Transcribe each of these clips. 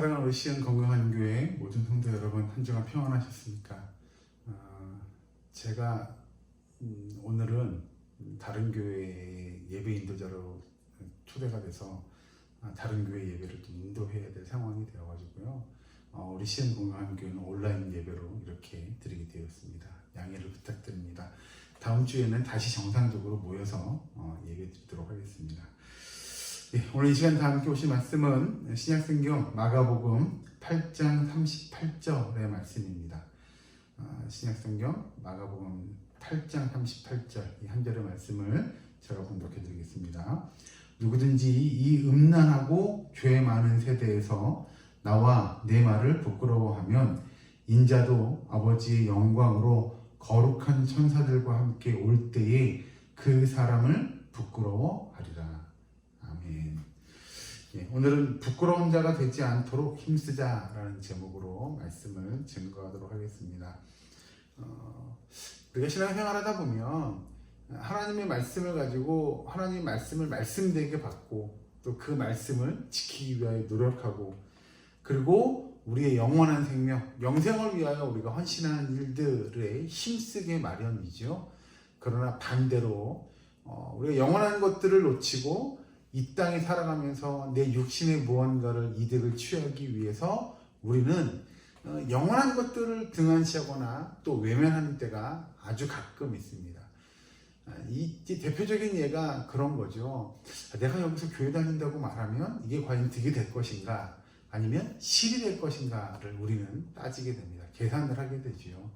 사랑하는 우리 시은 건강한 교회 모든 성도 여러분 한 주간 평안하셨습니까? 어, 제가 음, 오늘은 다른 교회 예배 인도자로 초대가 돼서 아, 다른 교회 예배를 좀 인도해야 될 상황이 되어가지고요. 어, 우리 시은 건강한 교회는 온라인 예배로 이렇게 드리게 되었습니다. 양해를 부탁드립니다. 다음 주에는 다시 정상적으로 모여서 어, 예배 드리도록 하겠습니다. 예, 오늘 이 시간 다 함께 오신 말씀은 신약성경 마가복음 8장 38절의 말씀입니다. 아, 신약성경 마가복음 8장 38절 이 한 절의 말씀을 제가 봉독해 드리겠습니다. 누구든지 이 음란하고 죄 많은 세대에서 나와 내 말을 부끄러워하면 인자도 아버지의 영광으로 거룩한 천사들과 함께 올 때에 그 사람을. 예, 오늘은 부끄러운 자가 되지 않도록 힘쓰자라는 제목으로 말씀을 증거하도록 하겠습니다. 어, 우리가 신앙생활 하다 보면 하나님의 말씀을 가지고 하나님의 말씀을 말씀되게 받고 또 그 말씀을 지키기 위하여 노력하고 그리고 우리의 영원한 생명, 영생을 위하여 우리가 헌신하는 일들에 힘쓰게 마련이죠. 그러나 반대로 어, 우리가 영원한 것들을 놓치고 이 땅에 살아가면서 내 육신의 무언가를 이득을 취하기 위해서 우리는 어, 영원한 것들을 등한시하거나 또 외면하는 때가 아주 가끔 있습니다. 아, 이, 이 대표적인 예가 그런 거죠. 아, 내가 여기서 교회 다닌다고 말하면 이게 과연 득이 될 것인가 아니면 실이 될 것인가를 우리는 따지게 됩니다. 계산을 하게 되지요.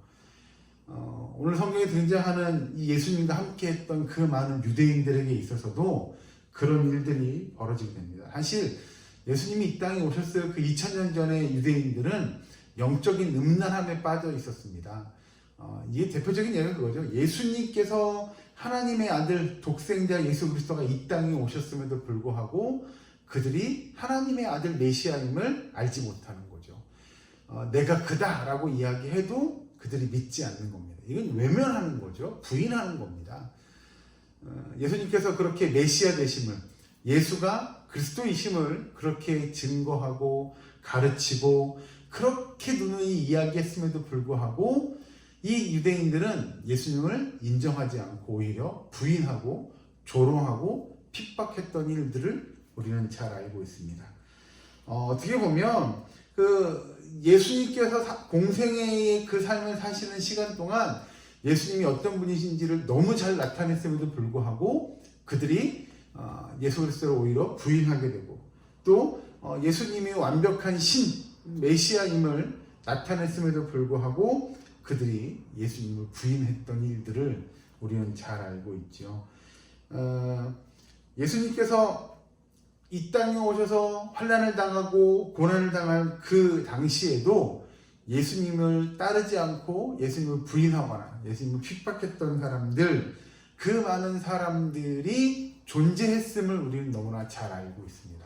어, 오늘 성경에 등장하는 이 예수님과 함께 했던 그 많은 유대인들에게 있어서도 그런 일들이 벌어지게 됩니다. 사실 예수님이 이 땅에 오셨을 그 2000년 전에 유대인들은 영적인 음란함에 빠져 있었습니다. 어, 이게 대표적인 예가 그거죠. 예수님께서 하나님의 아들 독생자 예수 그리스도가 이 땅에 오셨음에도 불구하고 그들이 하나님의 아들 메시아임을 알지 못하는 거죠. 어, 내가 그다라고 이야기해도 그들이 믿지 않는 겁니다. 이건 외면하는 거죠. 부인하는 겁니다. 어, 예수님께서 그렇게 메시아 되심을 예수가 그리스도이심을 그렇게 증거하고 가르치고 그렇게 누누이 이야기했음에도 불구하고 이 유대인들은 예수님을 인정하지 않고 오히려 부인하고 조롱하고 핍박했던 일들을 우리는 잘 알고 있습니다. 어, 어떻게 보면 그 예수님께서 사- 공생애의 그 삶을 사시는 시간 동안 예수님이 어떤 분이신지를 너무 잘 나타냈음에도 불구하고 그들이 어, 예수 그리스도를 오히려 부인하게 되고 또 어, 예수님이 완벽한 신 메시아임을 나타냈음에도 불구하고 그들이 예수님을 부인했던 일들을 우리는 잘 알고 있죠. 어, 예수님께서 이 땅에 오셔서 환란을 당하고 고난을 당할 그 당시에도 예수님을 따르지 않고 예수님을 부인하거나 예수님을 핍박했던 사람들 그 많은 사람들이 존재했음을 우리는 너무나 잘 알고 있습니다.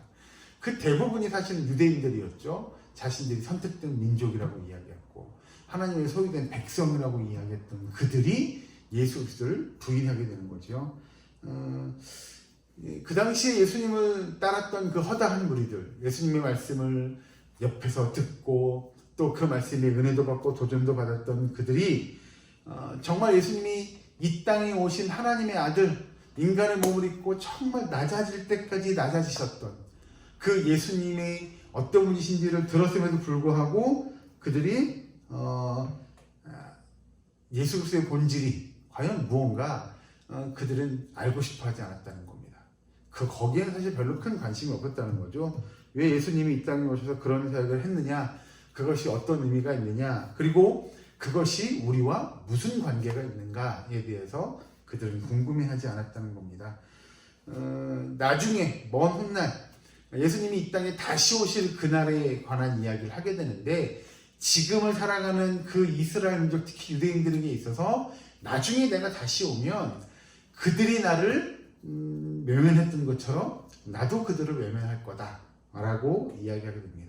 그 대부분이 사실은 유대인들이었죠. 자신들이 선택된 민족이라고 이야기했고 하나님의 소유된 백성이라고 이야기했던 그들이 예수 그리스도를 부인하게 되는 거죠. 어, 예, 그 당시에 예수님을 따랐던 그 허다한 무리들, 예수님의 말씀을 옆에서 듣고 또 그 말씀에 은혜도 받고 도전도 받았던 그들이 어, 정말 예수님이 이 땅에 오신 하나님의 아들, 인간의 몸을 입고 정말 낮아질 때까지 낮아지셨던 그 예수님의 어떤 분이신지를 들었음에도 불구하고 그들이 어, 아, 예수 그리스도의 본질이 과연 무언가 어, 그들은 알고 싶어하지 않았다는 겁니다. 그 거기에는 사실 별로 큰 관심이 없었다는 거죠. 왜 예수님이 이 땅에 오셔서 그런 사역을 했느냐? 그것이 어떤 의미가 있느냐? 그리고 그것이 우리와 무슨 관계가 있는가에 대해서 그들은 궁금해하지 않았다는 겁니다. 어, 나중에 먼 훗날 예수님이 이 땅에 다시 오실 그날에 관한 이야기를 하게 되는데 지금을 살아가는 그 이스라엘 민족 특히 유대인들에게 있어서 나중에 내가 다시 오면 그들이 나를 음, 외면했던 것처럼 나도 그들을 외면할 거다라고 이야기하게 됩니다.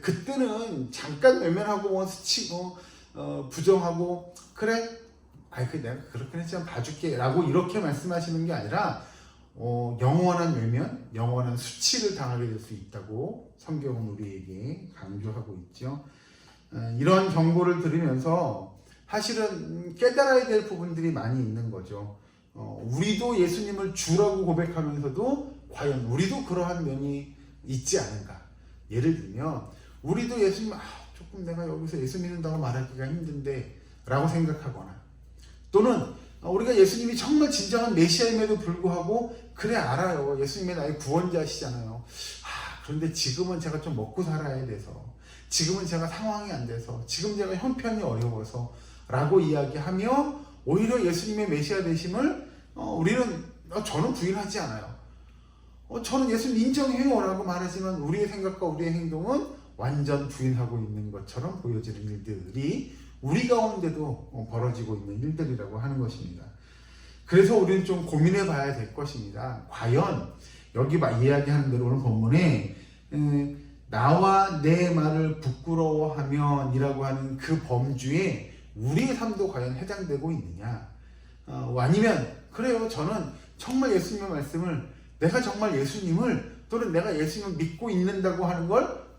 그때는 잠깐 외면하고 뭐 스치고 어, 부정하고 그래, 아이 그 내가 그렇게 했지만 봐줄게 라고 이렇게 말씀하시는 게 아니라 어, 영원한 외면, 영원한 수치를 당하게 될 수 있다고 성경은 우리에게 강조하고 있죠. 어, 이런 경고를 들으면서 사실은 깨달아야 될 부분들이 많이 있는 거죠. 어, 우리도 예수님을 주라고 고백하면서도 과연 우리도 그러한 면이 있지 않은가. 예를 들면 우리도 예수님 아, 조금 내가 여기서 예수 믿는다고 말하기가 힘든데 라고 생각하거나 또는 우리가 예수님이 정말 진정한 메시아임에도 불구하고 그래 알아요. 예수님이 나의 구원자시잖아요. 아, 그런데 지금은 제가 좀 먹고 살아야 돼서 지금은 제가 상황이 안 돼서 지금 제가 형편이 어려워서 라고 이야기하며 오히려 예수님의 메시아 되심을 어, 우리는 어, 저는 부인하지 않아요. 어, 저는 예수님 인정해요 라고 말하지만 우리의 생각과 우리의 행동은 완전 부인하고 있는 것처럼 보여지는 일들이 우리 가운데도 어, 벌어지고 있는 일들이라고 하는 것입니다. 그래서 우리는 좀 고민해 봐야 될 것입니다. 과연 여기 막 이야기하는 대로 오늘 본문에 에, 나와 내 말을 부끄러워하면 이라고 하는 그 범주에 우리의 삶도 과연 해당되고 있느냐 어, 아니면 그래요 저는 정말 예수님의 말씀을 내가 정말 예수님을 또는 내가 예수님을 믿고 있는다고 하는 걸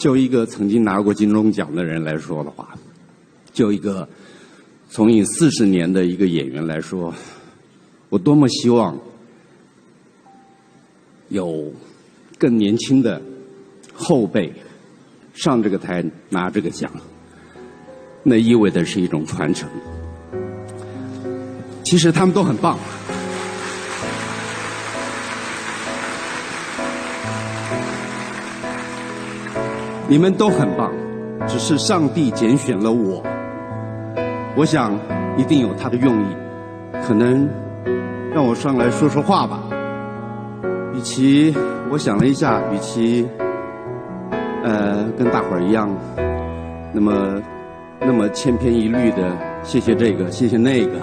就一个曾经拿过金钟奖的人来说的话，就一个从影四十年的一个演员来说，我多么希望有更年轻的后辈上这个台拿这个奖，那意味的是一种传承。其实他们都很棒。你们都很棒，只是上帝拣选了我。我想一定有他的用意，可能让我上来说说话吧。与其我想了一下，与其呃跟大伙儿一样，那么那么千篇一律的谢谢这个谢谢那个，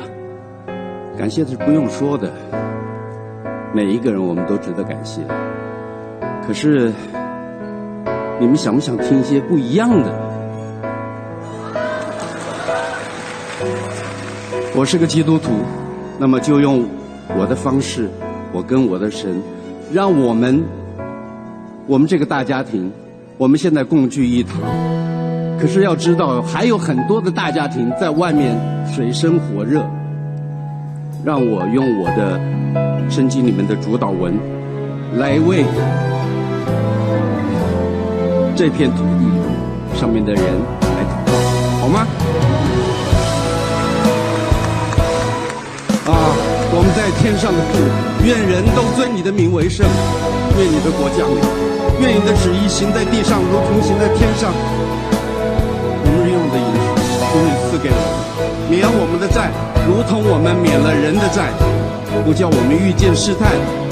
感谢是不用说的，每一个人我们都值得感谢。可是。你们想不想听一些不一样的？我是个基督徒，那么就用我的方式，我跟我的神，让我们，我们这个大家庭，我们现在共聚一堂。可是要知道，还有很多的大家庭在外面水深火热。让我用我的圣经里面的主导文来为。这片土地上面的人来祷告，好吗？啊，我们在天上的父，愿人都尊你的名为圣，愿你的国降临，愿你的旨意行在地上，如同行在天上。我们用的饮食，求你赐给我们，免我们的债，如同我们免了人的债，不叫我们遇见试探，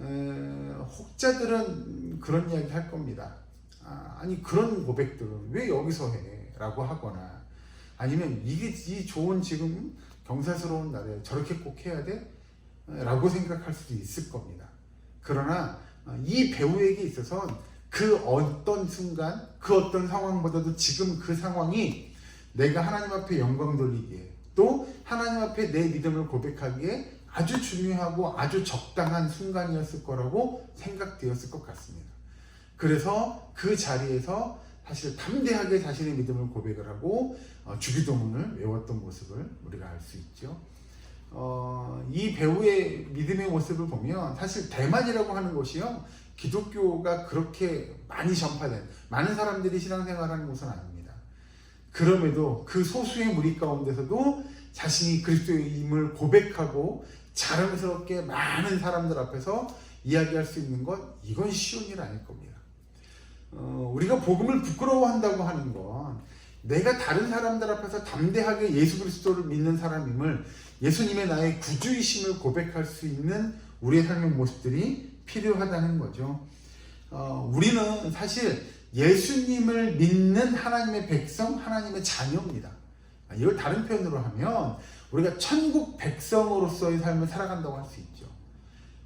에, 혹자들은 그런 이야기 할 겁니다. 아, 아니 그런 고백들은 왜 여기서 해? 라고 하거나 아니면 이게 이 좋은 지금 경사스러운 날에 저렇게 꼭 해야 돼? 라고 생각할 수도 있을 겁니다. 그러나 이 배우에게 있어서 그 어떤 순간, 그 어떤 상황보다도 지금 그 상황이 내가 하나님 앞에 영광 돌리기에 또 하나님 앞에 내 믿음을 고백하기에 아주 중요하고 아주 적당한 순간이었을 거라고 생각되었을 것 같습니다. 그래서 그 자리에서 사실 담대하게 자신의 믿음을 고백을 하고 주기도문을 외웠던 모습을 우리가 알 수 있죠. 어, 이 배우의 믿음의 모습을 보면 사실 대만이라고 하는 곳이요 기독교가 그렇게 많이 전파된 많은 사람들이 신앙생활하는 곳은 아닙니다. 그럼에도 그 소수의 무리 가운데서도 자신이 그리스도임을 고백하고 자랑스럽게 많은 사람들 앞에서 이야기할 수 있는 것 이건 쉬운 일 아닐 겁니다. 어, 우리가 복음을 부끄러워한다고 하는 건 내가 다른 사람들 앞에서 담대하게 예수 그리스도를 믿는 사람임을 예수님의 나의 구주이심을 고백할 수 있는 우리의 삶의 모습들이 필요하다는 거죠. 어, 우리는 사실 예수님을 믿는 하나님의 백성, 하나님의 자녀입니다. 아, 이걸 다른 표현으로 하면 우리가 천국 백성으로서의 삶을 살아간다고 할 수 있죠.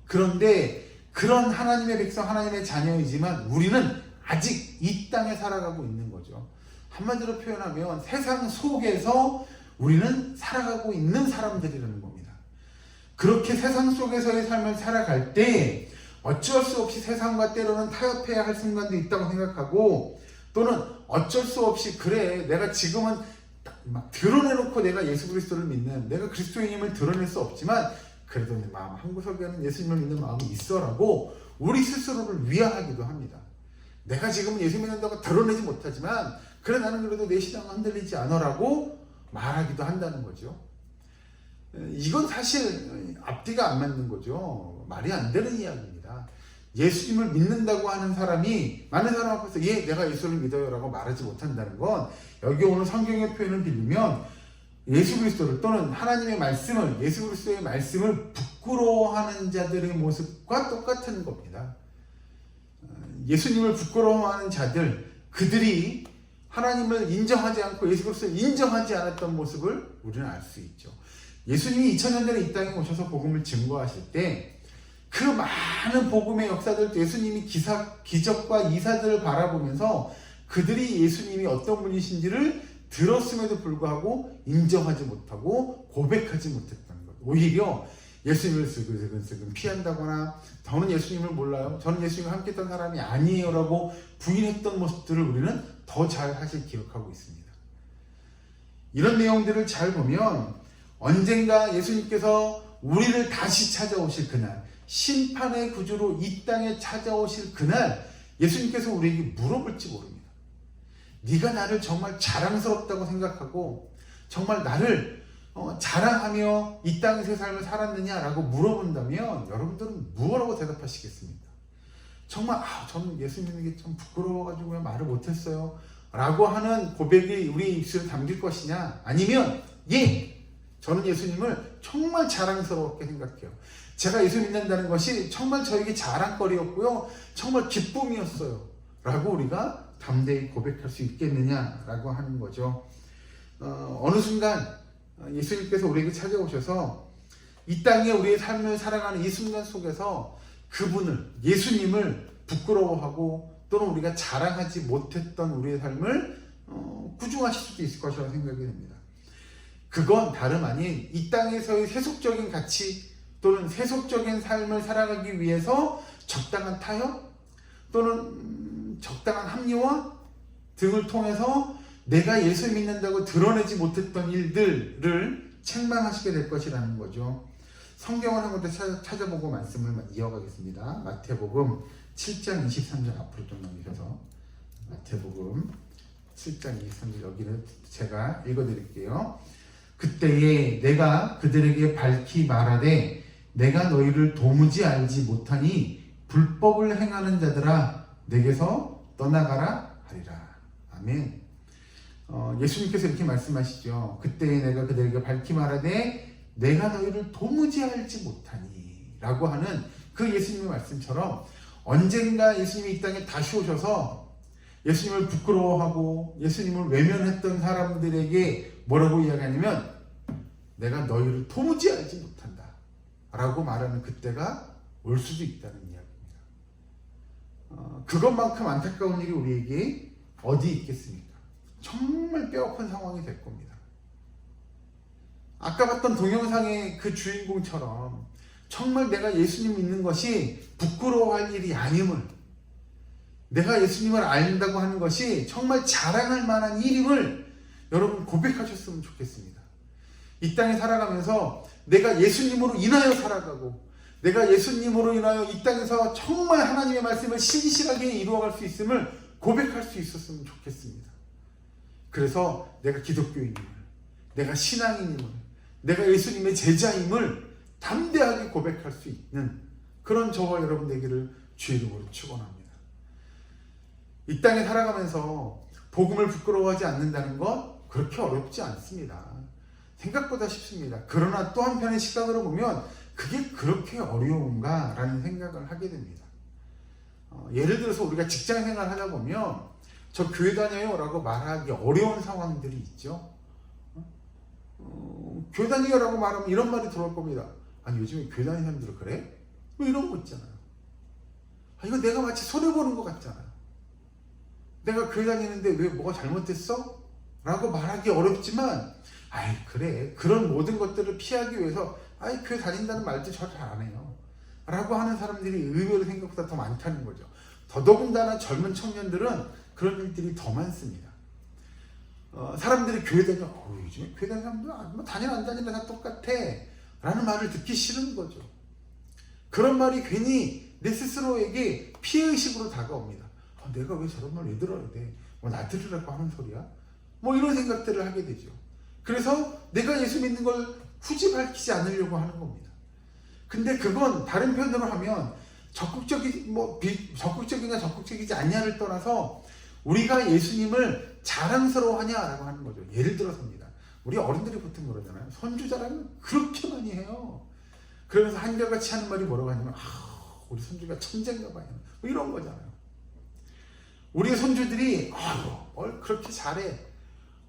그런데 그런 하나님의 백성, 하나님의 자녀이지만 우리는 아직 이 땅에 살아가고 있는 거죠. 한마디로 표현하면 세상 속에서 우리는 살아가고 있는 사람들이라는 겁니다. 그렇게 세상 속에서의 삶을 살아갈 때 어쩔 수 없이 세상과 때로는 타협해야 할 순간도 있다고 생각하고 또는 어쩔 수 없이 그래 내가 지금은 막 드러내놓고 내가 예수 그리스도를 믿는 내가 그리스도인임을 드러낼 수 없지만 그래도 내 마음 한 구석에는 예수님을 믿는 마음이 있어라고 우리 스스로를 위안하기도 합니다. 내가 지금 예수 믿는다고 드러내지 못하지만 그래 나는 그래도 내 신앙은 흔들리지 않아라고 말하기도 한다는 거죠. 이건 사실 앞뒤가 안 맞는 거죠. 말이 안 되는 이야기입니다. 예수님을 믿는다고 하는 사람이 많은 사람 앞에서 예 내가 예수를 믿어요라고 말하지 못한다는 건 여기 오늘 성경의 표현을 빌리면 예수 그리스도를 또는 하나님의 말씀을 예수 그리스도의 말씀을 부끄러워하는 자들의 모습과 똑같은 겁니다. 예수님을 부끄러워하는 자들 그들이 하나님을 인정하지 않고 예수 그리스도를 인정하지 않았던 모습을 우리는 알 수 있죠. 예수님이 2000년 전에 이 땅에 오셔서 복음을 증거하실 때 그 많은 복음의 역사들 예수님이 기사, 기적과 이사들을 바라보면서 그들이 예수님이 어떤 분이신지를 들었음에도 불구하고 인정하지 못하고 고백하지 못했다는 것. 오히려 예수님을 슬근슬근 피한다거나 저는 예수님을 몰라요. 저는 예수님과 함께 했던 사람이 아니에요 라고 부인했던 모습들을 우리는 더 잘 사실 기억하고 있습니다. 이런 내용들을 잘 보면 언젠가 예수님께서 우리를 다시 찾아오실 그날 심판의 구주로 이 땅에 찾아오실 그날 예수님께서 우리에게 물어볼지 모릅니다. 네가 나를 정말 자랑스럽다고 생각하고 정말 나를 어, 자랑하며 이 땅에서 삶을 살았느냐라고 물어본다면 여러분들은 무엇라고 대답하시겠습니까? 정말 아, 저는 예수 믿는 게좀 부끄러워가지고 왜 말을 못했어요. 라고 하는 고백이 우리 입술에 담길 것이냐? 아니면 예, 저는 예수님을 정말 자랑스럽게 생각해요. 제가 예수 믿는다는 것이 정말 저에게 자랑거리였고요. 정말 기쁨이었어요. 라고 우리가 담대히 고백할 수 있겠느냐라고 하는 거죠. 어, 느 순간 예수님께서 우리에게 찾아오셔서 이 땅에 우리의 삶을 살아가는 이 순간 속에서 그분을 예수님을 부끄러워하고 또는 우리가 자랑하지 못했던 우리의 삶을 어, 구중하실 수도 있을 것이라고 생각이 됩니다. 그건 다름 아닌 이 땅에서의 세속적인 가치 또는 세속적인 삶을 살아가기 위해서 적당한 타협 또는 음, 적당한 합리화 등을 통해서 내가 예수 믿는다고 드러내지 못했던 일들을 책망하시게 될 것이라는 거죠. 성경을 한 군데 찾아보고 말씀을 이어가겠습니다. 마태복음 7장 23절 앞으로 좀 넘기셔서 마태복음 7장 23절 여기를 제가 읽어드릴게요. 그때에 내가 그들에게 밝히 말하되 내가 너희를 도무지 알지 못하니 불법을 행하는 자들아 내게서 떠나가라 하리라. 아멘. 어, 예수님께서 이렇게 말씀하시죠. 그때에 내가 그들에게 밝히 말하되 내가 너희를 도무지 알지 못하니 라고 하는 그 예수님의 말씀처럼 언젠가 예수님이 이 땅에 다시 오셔서 예수님을 부끄러워하고 예수님을 외면했던 사람들에게 뭐라고 이야기하냐면 내가 너희를 도무지 알지 못한다 라고 말하는 그때가 올 수도 있다는 이야기입니다. 어, 그것만큼 안타까운 일이 우리에게 어디 있겠습니까? 정말 뼈아픈 상황이 될 겁니다. 아까 봤던 동영상의 그 주인공처럼 정말 내가 예수님 믿는 것이 부끄러워할 일이 아님을 내가 예수님을 안다고 하는 것이 정말 자랑할 만한 일임을 여러분 고백하셨으면 좋겠습니다. 이 땅에 살아가면서 내가 예수님으로 인하여 살아가고 내가 예수님으로 인하여 이 땅에서 정말 하나님의 말씀을 신실하게 이루어갈 수 있음을 고백할 수 있었으면 좋겠습니다. 그래서 내가 기독교인임을, 내가 신앙인임을, 내가 예수님의 제자임을 담대하게 고백할 수 있는 그런 저와 여러분 되기를 주의 이름으로 축원합니다. 이 땅에 살아가면서 복음을 부끄러워하지 않는다는 건 그렇게 어렵지 않습니다. 생각보다 쉽습니다. 그러나 또 한편의 시각으로 보면 그게 그렇게 어려운가라는 생각을 하게 됩니다. 어, 예를 들어서 우리가 직장 생활 하다 보면 저 교회 다녀요 라고 말하기 어려운 상황들이 있죠. 어, 교회 다녀요 라고 말하면 이런 말이 들어올 겁니다. 아니 요즘에 교회 다니는 사람들은 그래? 뭐 이런 거 있잖아요. 아, 이거 내가 마치 손해보는 것 같잖아요. 내가 교회 다니는데 왜 뭐가 잘못됐어? 라고 말하기 어렵지만 아이 그래. 그런 모든 것들을 피하기 위해서 아이 교회 다닌다는 말도 저 잘 안 해요. 라고 하는 사람들이 의외로 생각보다 더 많다는 거죠. 더더군다나 젊은 청년들은 그런 일들이 더 많습니다. 어, 사람들이 교회 다니면 어, 요즘에 교회 다니는 사람들 아, 뭐 다니나 안 다니나 다 똑같아. 라는 말을 듣기 싫은 거죠. 그런 말이 괜히 내 스스로에게 피해의식으로 다가옵니다. 아, 내가 왜 저런 말 왜 들어야 돼? 뭐 나 들으라고 하는 소리야? 뭐 이런 생각들을 하게 되죠. 그래서 내가 예수 믿는 걸 후지 밝히지 않으려고 하는 겁니다. 근데 그건 다른 편으로 하면 적극적이 뭐 비, 적극적이냐 적극적이지 않냐를 떠나서 우리가 예수님을 자랑스러워하냐라고 하는 거죠. 예를 들어서입니다. 우리 어른들이 보통 그러잖아요. 손주 자랑을 그렇게 많이 해요. 그러면서 한결같이 하는 말이 뭐라고 하냐면 아, 우리 손주가 천재인가 봐요. 뭐 이런 거잖아요. 우리 손주들이 아유 뭘 그렇게 잘해.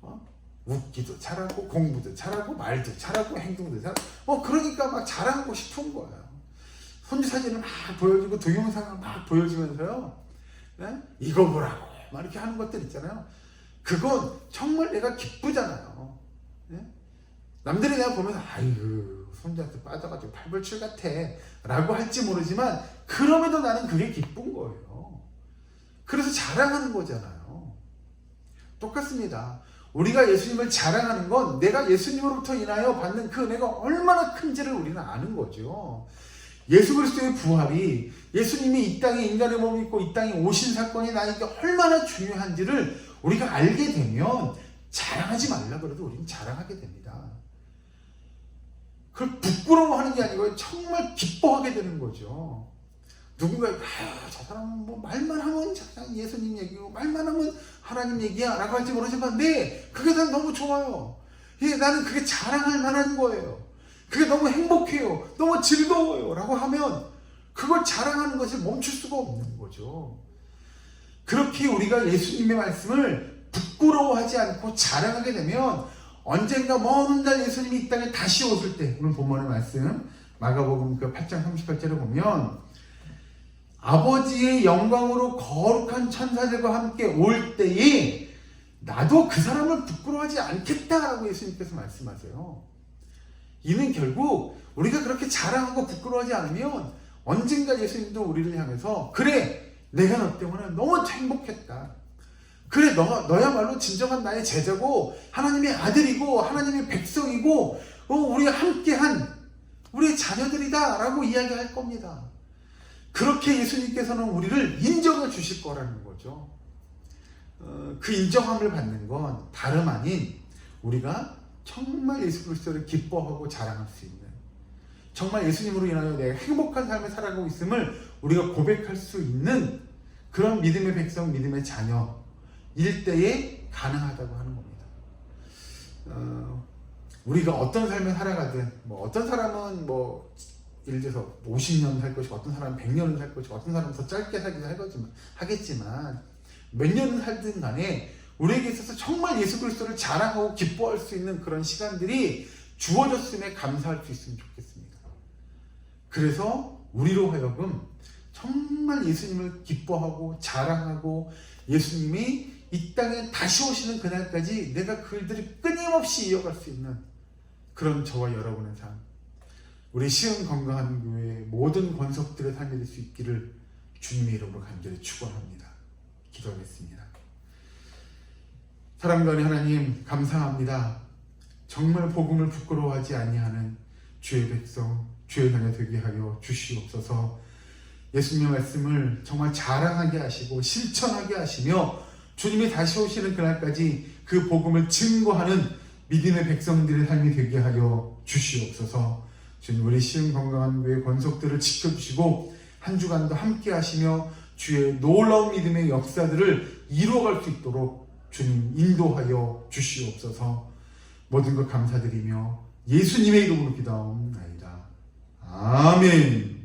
어? 웃기도 잘하고 공부도 잘하고 말도 잘하고 행동도 잘하고 뭐 그러니까 막 자랑하고 싶은 거예요 손주 사진을 막 보여주고 동영상을 막 보여주면서요. 네? 이거 보라고. 막 이렇게 하는 것들 있잖아요. 그건 정말 내가 기쁘잖아요. 네? 남들이 내가 보면서 아이고 손주한테 빠져가지고 팔불출 같아. 라고 할지 모르지만 그럼에도 나는 그게 기쁜 거예요 그래서 자랑하는 거잖아요. 똑같습니다. 우리가 예수님을 자랑하는 건 내가 예수님으로부터 인하여 받는 그 은혜가 얼마나 큰지를 우리는 아는 거죠. 예수 그리스도의 부활이 예수님이 이 땅에 인간의 몸을 입고 이 땅에 오신 사건이 나에게 얼마나 중요한지를 우리가 알게 되면 자랑하지 말라 그래도 우리는 자랑하게 됩니다. 그걸 부끄러워하는 게 아니고 정말 기뻐하게 되는 거죠. 누군가 아, 저 사람은 뭐 말만 하면 그냥 예수님 얘기고 말만 하면 하나님 얘기야 라고 할지 모르지만 네 그게 난 너무 좋아요. 예, 나는 그게 자랑할 만한 거예요. 그게 너무 행복해요. 너무 즐거워요. 라고 하면 그걸 자랑하는 것을 멈출 수가 없는 거죠. 그렇게 우리가 예수님의 말씀을 부끄러워하지 않고 자랑하게 되면 언젠가 먼 날 예수님이 이 땅에 다시 오실 때 오늘 본문의 말씀 마가복음 그 8장 38절에 보면 아버지의 영광으로 거룩한 천사들과 함께 올 때에 나도 그 사람을 부끄러워하지 않겠다라고 예수님께서 말씀하세요. 이는 결국 우리가 그렇게 자랑하고 부끄러워하지 않으면 언젠가 예수님도 우리를 향해서 그래 내가 너 때문에 너무 행복했다. 그래 너, 너야말로 진정한 나의 제자고 하나님의 아들이고 하나님의 백성이고 어, 우리가 함께한 우리의 자녀들이다 라고 이야기할 겁니다. 그렇게 예수님께서는 우리를 인정해 주실 거라는 거죠. 어, 그 인정함을 받는 건 다름 아닌 우리가 정말 예수 그리스도를 기뻐하고 자랑할 수 있는 정말 예수님으로 인하여 내가 행복한 삶을 살아가고 있음을 우리가 고백할 수 있는 그런 믿음의 백성, 믿음의 자녀일 때에 가능하다고 하는 겁니다. 어, 우리가 어떤 삶을 살아가든 뭐 어떤 사람은 뭐 예를 들어서 50년 살 것이고 어떤 사람은 100년을 살 것이고 어떤 사람은 더 짧게 살기도 하겠지만, 하겠지만 몇 년을 살든 간에 우리에게 있어서 정말 예수 그리스도를 자랑하고 기뻐할 수 있는 그런 시간들이 주어졌음에 감사할 수 있으면 좋겠습니다. 그래서 우리로 하여금 정말 예수님을 기뻐하고 자랑하고 예수님이 이 땅에 다시 오시는 그날까지 내가 그 일들을 끊임없이 이어갈 수 있는 그런 저와 여러분의 삶 우리 시흥 건강한 교회 모든 권속들의 삶이 될수 있기를 주님의 이름으로 간절히 축원합니다. 기도하겠습니다. 사랑하는 하나님 감사합니다. 정말 복음을 부끄러워하지 아니하는 주의 백성, 주의 자녀 되게 하여 주시옵소서. 예수님의 말씀을 정말 자랑하게 하시고 실천하게 하시며 주님이 다시 오시는 그날까지 그 복음을 증거하는 믿음의 백성들의 삶이 되게 하여 주시옵소서. 주님 우리 시흥 건강한 교회 권속들을 지켜주시고 한 주간도 함께 하시며 주의 놀라운 믿음의 역사들을 이루어갈 수 있도록 주님 인도하여 주시옵소서. 모든 것 감사드리며 예수님의 이름으로 기도하옵나이다. 아멘.